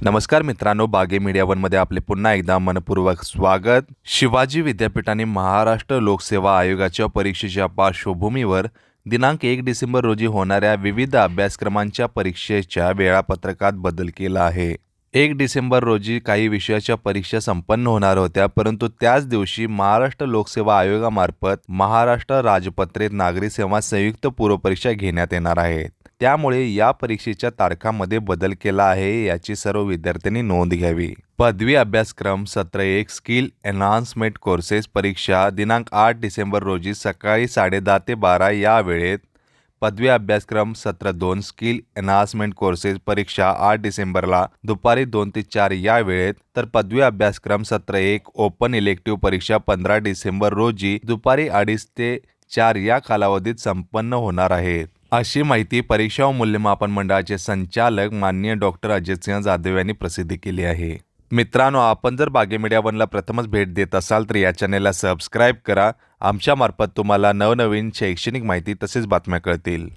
नमस्कार मित्रांनो बागे मीडिया वनमध्ये आपले पुन्हा एकदा मनपूर्वक स्वागत. शिवाजी विद्यापीठाने महाराष्ट्र लोकसेवा आयोगाच्या परीक्षेच्या पार्श्वभूमीवर दिनांक एक डिसेंबर रोजी होणाऱ्या विविध अभ्यासक्रमांच्या परीक्षेच्या वेळापत्रकात बदल केला आहे. एक डिसेंबर रोजी काही विषयाच्या परीक्षा संपन्न होणार होत्या परंतु त्याच दिवशी महाराष्ट्र लोकसेवा आयोगामार्फत महाराष्ट्र राजपत्रित नागरी सेवा संयुक्त पूर्वपरीक्षा घेण्यात येणार आहेत त्यामुळे या परीक्षेच्या तारखांमध्ये बदल केला आहे याची सर्व विद्यार्थ्यांनी नोंद घ्यावी. पदवी अभ्यासक्रम सत्र एक स्किल एन्हान्समेंट कोर्सेस परीक्षा दिनांक आठ डिसेंबर रोजी सकाळी साडेदहा ते बारा या वेळेत. पदवी अभ्यासक्रम सत्र दोन स्किल एन्हान्समेंट कोर्सेस परीक्षा आठ डिसेंबरला दुपारी दोन ते चार या वेळेत. तर पदवी अभ्यासक्रम सत्र एक ओपन इलेक्टिव्ह परीक्षा पंधरा डिसेंबर रोजी दुपारी अडीच ते चार या कालावधीत संपन्न होणार आहेत अशी माहिती परीक्षा व मूल्यमापन मंडळाचे संचालक माननीय डॉक्टर अजितसिंह जाधव यांनी प्रसिद्ध केली आहे. मित्रांनो आपण जर बागे मीडिया वनला प्रथमच भेट देत असाल तर या चॅनेलला सबस्क्राईब करा. आमच्यामार्फत तुम्हाला नवनवीन शैक्षणिक माहिती तसेच बातम्या कळतील.